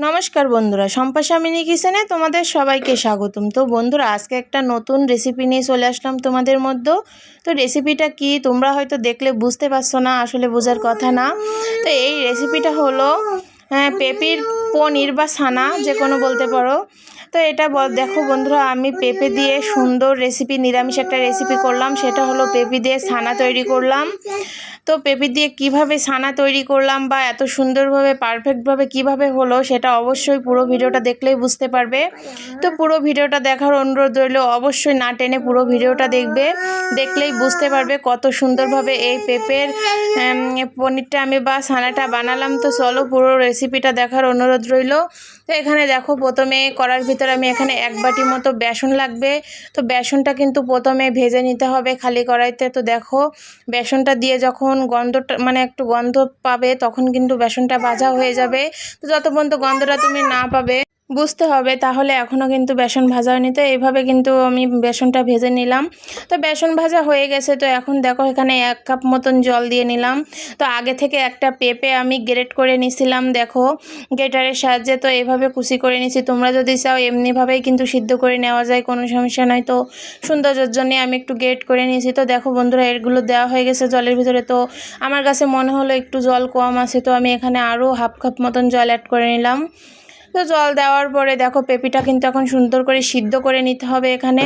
নমস্কার বন্ধুরা সম্পাসামিনী কিচেনে তোমাদের সবাইকে স্বাগতম। তো বন্ধুরা আজকে একটা নতুন রেসিপি নিয়ে চলে আসলাম তোমাদের মধ্যে। তো রেসিপিটা কি তোমরা হয়তো দেখলে বুঝতে পারছ না আসলে বোঝার কথা না। তো এই রেসিপিটা হলো হ্যাঁ, পেঁপির পনির বা ছানা যে কোনো বলতে পারো। তো এটা দেখো বন্ধুরা, আমি পেঁপে দিয়ে সুন্দর রেসিপি নিরামিষ একটা রেসিপি করলাম। সেটা হলো পেঁপে দিয়ে ছানা তৈরি করলাম। তো পেঁপে দিয়ে কীভাবে ছানা তৈরি করলাম বা এত সুন্দরভাবে পারফেক্টভাবে কীভাবে হলো, সেটা অবশ্যই পুরো ভিডিওটা দেখলেই বুঝতে পারবে। তো পুরো ভিডিওটা দেখার অনুরোধ রইল, অবশ্যই না টেনে পুরো ভিডিওটা দেখবে। দেখলেই বুঝতে পারবে কত সুন্দরভাবে এই পেঁপের পনিরটা আমি বা ছানাটা বানালাম। তো চলো পুরো রেসিপিটা দেখার অনুরোধ রইল। তো এখানে দেখো, প্রথমে করার আমি এখানে এক বাটি মতো বেসন লাগবে। তো বেসনটা কিন্তু প্রথমে ভেজে নিতে হবে খালি কড়াইতে। তো দেখো, বেসনটা দিয়ে যখন গন্ধটা মানে একটু গন্ধ পাবে, তখন কিন্তু বেসনটা ভাজা হয়ে যাবে। তো যত পর্যন্ত গন্ধটা তুমি না পাবে বুঝতে হবে। তাহলে এখনও কিন্তু বেসন ভাজা হয়নি। তো এইভাবে কিন্তু আমি বেসনটা ভেজে নিলাম। তো বেসন ভাজা হয়ে গেছে। তো এখন দেখো এখানে এক কাপ মতন জল দিয়ে নিলাম। তো আগে থেকে একটা পেঁপে আমি গ্রেট করে নিছিলাম, দেখো। গ্রেটারের সাহায্যে তো এভাবে কুচি করে নিছি। তোমরা যদি চাও, এমনিভাবেই কিন্তু সিদ্ধ করে নেওয়া যায়, কোনো সমস্যা নয় তো সৌন্দর্যের জন্যে আমি একটু গ্রেট করে নিয়েছি তো দেখো বন্ধুরা এগুলো দেওয়া হয়ে গেছে জলের ভিতরে। তো আমার কাছে মনে হলো একটু জল কম আছে। তো আমি এখানে আরও হাফ কাপ মতন জল অ্যাড করে নিলাম। তো জল দেওয়ার পরে দেখো পেঁপিটা কিন্তু এখন সুন্দর করে সিদ্ধ করে নিতে হবে এখানে।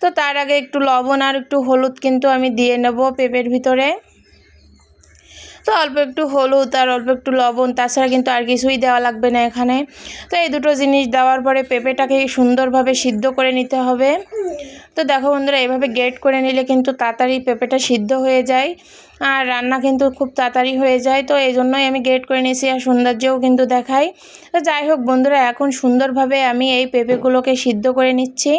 তো তার আগে একটু লবণ আর একটু হলুদ কিন্তু আমি দিয়ে নেব পেঁপের ভিতরে। তো অল্প একটু হলুদ আর অল্প একটু লবণ, তাছাড়া কিন্তু আর কিছুই দেওয়া লাগবে না এখানে। তো এই দুটো জিনিস দেওয়ার পরে পেঁপেটাকে সুন্দরভাবে সিদ্ধ করে নিতে হবে। তো দেখো বন্ধুরা, এভাবে গ্রেট করে নিলে কিন্তু তাড়াতাড়ি পেঁপেটা সিদ্ধ হয়ে যায়। আর রান্না কিন্তু খুব তাড়াতাড়ি হয়ে যায়, তো এই জন্যই আমি গ্রেট করে নিয়েছি আর সৌন্দর্যও কিন্তু দেখাই। তো যাই হোক বন্ধুরা, এখন সুন্দরভাবে আমি এই পেঁপেগুলোকে সিদ্ধ করে নিচ্ছি।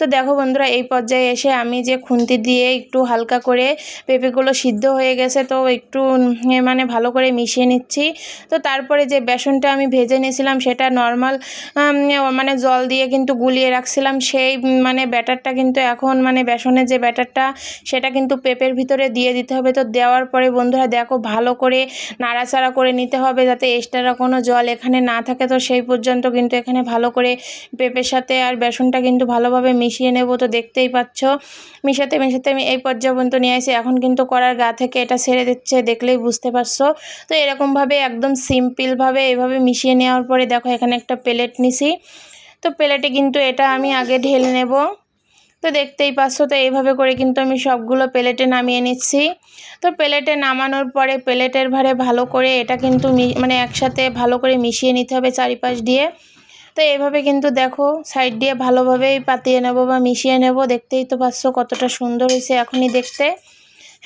তো দেখো বন্ধুরা, এই পর্যায়ে এসে আমি যে খুন্তি দিয়ে একটু হালকা করে পেঁপেগুলো সিদ্ধ হয়ে গেছে, তো একটু মানে ভালো করে মিশিয়ে নিচ্ছি। তো তারপরে যে বেসনটা আমি ভেজে নিয়েছিলাম, সেটা নর্মাল মানে জল দিয়ে কিন্তু গুলিয়ে রাখছিলাম। সেই মানে ব্যাটারটা কিন্তু এখন মানে বেসনের যে ব্যাটারটা, সেটা কিন্তু পেঁপের ভিতরে দিয়ে দিতে হবে। তো দেওয়ার পরে বন্ধুরা দেখো ভালো করে নাড়াচাড়া করে নিতে হবে যাতে এক্সট্রা কোনো জল এখানে না থাকে। তো সেই পর্যন্ত কিন্তু এখানে ভালো করে পেঁপের সাথে আর বেসনটা কিন্তু ভালোভাবে মিশিয়ে নেব। তো দেখতেই পাচ্ছ, মিশাতে মিশাতে আমি এই পর্যন্ত নিয়ে আসি। এখন কিন্তু করার গা থেকে এটা ছেড়ে দিচ্ছে, দেখলেই বুঝতে পারছ। তো এরকমভাবে একদম সিম্পলভাবে এভাবে মিশিয়ে নেওয়ার পরে দেখো এখানে একটা প্লেট নিছি। তো প্লেটে কিন্তু এটা আমি আগে ঢেলে নেব। তো দেখতেই পাচ্ছ, তো এইভাবে করে কিন্তু আমি সবগুলো প্লেটে নামিয়ে নিচ্ছি। তো প্লেটে নামানোর পরে প্লেটের ভারে ভালো করে এটা কিন্তু মানে একসাথে ভালো করে মিশিয়ে নিতে হবে চারিপাশ দিয়ে। তো এইভাবে কিন্তু দেখো, সাইড দিয়ে ভালোভাবেই পাতিয়ে নেব বা মিশিয়ে নেব। দেখতেই তো পাচ্ছ কতটা সুন্দর হয়েছে এখনই দেখতে।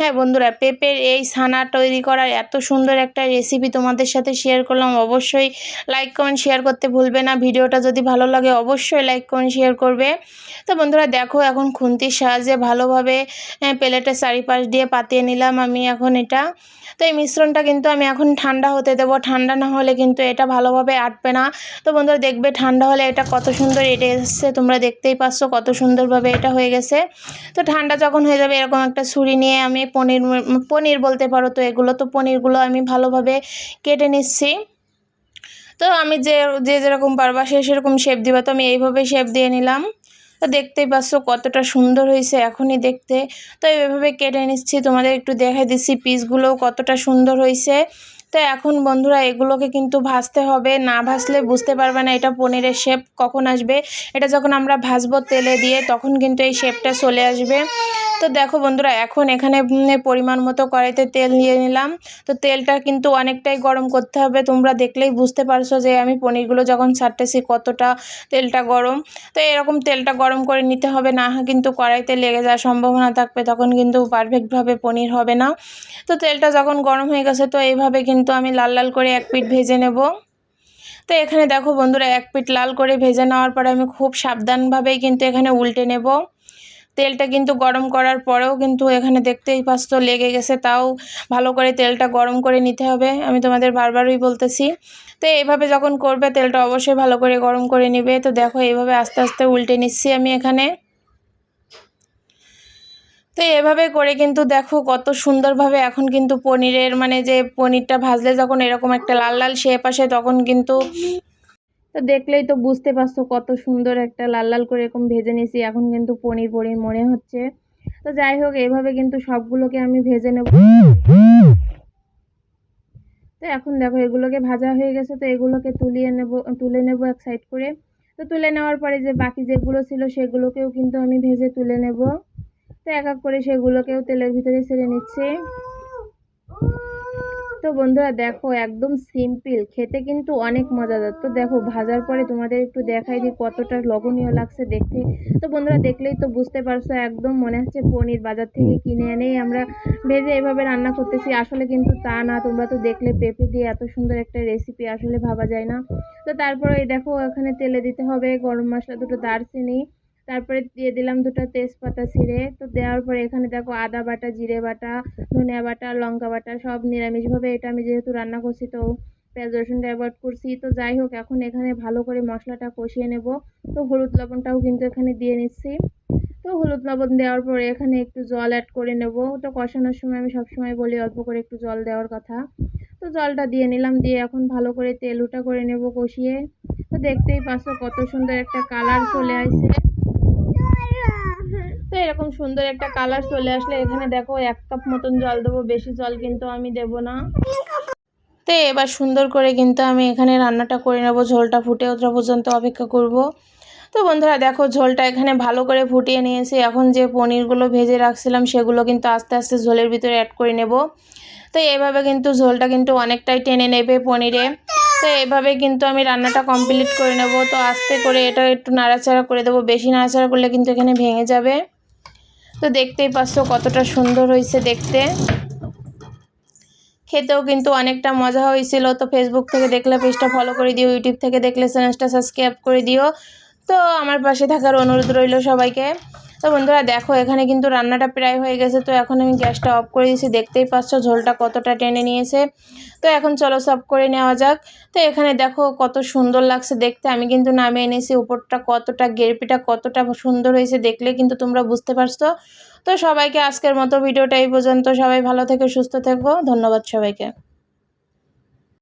হ্যাঁ বন্ধুরা, পেঁপের এই ছানা তৈরি করার এত সুন্দর একটা রেসিপি তোমাদের সাথে শেয়ার করলাম, অবশ্যই লাইক কমেন্ট শেয়ার করতে ভুলবে না। ভিডিওটা যদি ভালো লাগে, অবশ্যই লাইক কমেন্ট শেয়ার করবে। তো বন্ধুরা, দেখো এখন খুন্তির সাহায্যে ভালোভাবে প্লেটের চারিপাশ দিয়ে পাতিয়ে নিলাম আমি এখন এটা। তো এই মিশ্রণটা কিন্তু আমি এখন ঠান্ডা হতে দেবো। ঠান্ডা না হলে কিন্তু এটা ভালোভাবে আটবে না। তো বন্ধুরা, দেখবে ঠান্ডা হলে এটা কত সুন্দর এটে এসছে। তোমরা দেখতেই পাচ্ছ কত সুন্দরভাবে এটা হয়ে গেছে। তো ঠান্ডা যখন হয়ে যাবে, এরকম একটা ছুরি নিয়ে আমি পনির পনির বলতে পারো তো এগুলো। তো পনিরগুলো আমি ভালোভাবে কেটে নিচ্ছি। তো আমি যে যে যেরকম পারবা সে সেরকম শেপ দিবা। তো আমি এইভাবে শেপ দিয়ে নিলাম। তো দেখতেই পাচ্ছ কতটা সুন্দর হয়েছে এখনই দেখতে। তো এইভাবে কেটে নিচ্ছি। তোমাদের একটু দেখাই দিচ্ছি পিসগুলোও কতটা সুন্দর হয়েছে। তো এখন বন্ধুরা এগুলোকে কিন্তু ভাজতে হবে। না ভাজলে বুঝতে পারবে না এটা পনিরের শেপ কখন আসবে। এটা যখন আমরা ভাজবো তেলে দিয়ে তখন কিন্তু এই শেপটা চলে আসবে। তো দেখো বন্ধুরা, এখন এখানে পরিমাণ মতো কড়াইতে তেল নিয়ে নিলাম। তো তেলটা কিন্তু অনেকটাই গরম করতে হবে। তোমরা দেখলেই বুঝতে পারছ যে আমি পনিরগুলো যখন ছাড়তেছি কতটা তেলটা গরম। তো এরকম তেলটা গরম করে নিতে হবে, না কিন্তু কড়াইতে লেগে যাওয়ার সম্ভাবনা থাকবে, তখন কিন্তু পারফেক্টভাবে পনির হবে না। তো তেলটা যখন গরম হয়ে গেছে, তো এইভাবে কিন্তু আমি লাল লাল করে এক পিঠ ভেজে নেব। তো এখানে দেখো বন্ধুরা, এক পিঠ লাল করে ভেজে নেওয়ার পরে আমি খুব সাবধানভাবেই কিন্তু এখানে উল্টে নেব। তেলটা কিন্তু গরম করার পরেও কিন্তু এখানে দেখতেই পাচ্ছ লেগে গেছে, তাও ভালো করে তেলটা গরম করে নিতে হবে। আমি তোমাদের বারবারই বলতেছি, তো এইভাবে যখন করবে তেলটা অবশ্যই ভালো করে গরম করে নেবে। তো দেখো এইভাবে আস্তে আস্তে উল্টে নিচ্ছি আমি এখানে। তো এভাবে করে কিন্তু দেখো কত সুন্দরভাবে এখন কিন্তু পনিরের মানে যে পনিরটা ভাজলে যখন এরকম একটা লাল লাল শেপ আসে, তখন কিন্তু তো দেখলেই তো বুঝতে পারছ কত সুন্দর একটা লাল লাল করে এরকম ভেজে নিয়েছি। এখন কিন্তু পনির পনির মনে হচ্ছে। তো যাই হোক এইভাবে কিন্তু সবগুলোকে আমি ভেজে নেব। তো এখন দেখো, এগুলোকে ভাজা হয়ে গেছে। তো এগুলোকে তুলিয়ে নেব, তুলে নেব এক সাইড করে। তো তুলে নেওয়ার পরে যে বাকি যেগুলো ছিল সেগুলোকেও কিন্তু আমি ভেজে তুলে নেব। তো এক এক করে সেগুলোকেও তেলের ভিতরে ছেড়ে নিচ্ছি। তো বন্ধুরা দেখো, একদম সিম্পল খেতে কিন্তু অনেক মজাদার। তো দেখো, ভাজার পরে তোমাদের একটু দেখাই দিই কতটা লবণীয় লাগছে দেখতে। তো বন্ধুরা দেখলেই তো বুঝতে পারছ, একদম মনে হচ্ছে পনির বাজার থেকে কিনে এনেই আমরা ভেজে এভাবে রান্না করতেছি। আসলে কিন্তু তা না, তোমরা তো দেখলে পেঁপে দিয়ে এত সুন্দর একটা রেসিপি আসলে ভাবা যায় না। তো তারপরে দেখো, এখানে তেলে দিতে হবে গরম মশলা, দুটো দারচিনি তারপরে দিয়ে দিলাম দুটো তেজপাতা ছিঁড়ে। তো দেওয়ার পরে এখানে দেখো আদা বাটা, জিরে বাটা, ধনিয়া বাটা, লঙ্কা বাটা, সব নিরামিষভাবে এটা আমি যেহেতু রান্না করছি তো পেঁয়াজ রসুনটা অ্যাভয়েড করছি। তো যাই হোক, এখন এখানে ভালো করে মশলাটা কষিয়ে নেব। তো হলুদ লবণটাও কিন্তু এখানে দিয়ে নিচ্ছি। তো হলুদ লবণ দেওয়ার পরে এখানে একটু জল অ্যাড করে নেব। তো কষানোর সময় আমি সবসময় বলি অল্প করে একটু জল দেওয়ার কথা। তো জলটা দিয়ে নিলাম, দিয়ে এখন ভালো করে তেল উটা করে নেব কষিয়ে। তো দেখতেই পাচ্ছ কত সুন্দর একটা কালার চলে আসছে। এরকম সুন্দর একটা কালার চলে আসলে এখানে দেখো এক কাপ মতন জল দেবো, বেশি জল কিন্তু আমি দেব না। তো এবার সুন্দর করে কিন্তু আমি এখানে রান্নাটা করে নেব, ঝোলটা ফুটে ওঠা পর্যন্ত অপেক্ষা করব। তো বন্ধুরা দেখো ঝোলটা এখানে ভালো করে ফুটিয়ে নিয়েছি, এখন যে পনিরগুলো ভেজে রাখছিলাম সেগুলো কিন্তু আস্তে আস্তে ঝোলের ভিতরে অ্যাড করে নেব। তো এইভাবে কিন্তু ঝোলটা কিন্তু অনেকটাই টেনে নেবে পনিরে। তো এইভাবে কিন্তু আমি রান্নাটা কমপ্লিট করে নেব। তো আস্তে করে এটা একটু নাড়াচাড়া করে দেবো, বেশি নাড়াচাড়া করলে কিন্তু এখানে ভেঙে যাবে। তো দেখতেই পাচ্ছ কতটা সুন্দর হয়েছে দেখতে। খেতেও কিন্তু অনেকটা মজা হয়েছিল। তো ফেসবুক থেকে দেখলে পেজটা ফলো করে দিও ইউটিউব থেকে দেখলে চ্যানেলটা সাবস্ক্রাইব করে দিও। তো আমার পাশে থাকার অনুরোধ রইল সবাইকে। তো বন্ধুরা দেখো, এখানে কিন্তু রান্নাটা প্রায় হয়ে গেছে। তো এখন আমি গ্যাসটা অফ করে দিয়েছি। দেখতেই পাচ্ছ ঝোলটা কতটা টেনে নিয়েছে। তো এখন চলো সব করে নেওয়া যাক। তো এখানে দেখো কত সুন্দর লাগছে দেখতে। আমি কিন্তু নামিয়ে এনেছি উপরটা কতটা, গেরপিটা কতটা সুন্দর হয়েছে দেখলে কিন্তু তোমরা বুঝতে পারছ। তো সবাইকে আজকের মতো ভিডিওটা এই পর্যন্ত। সবাই ভালো থেকে, সুস্থ থেকো। ধন্যবাদ সবাইকে।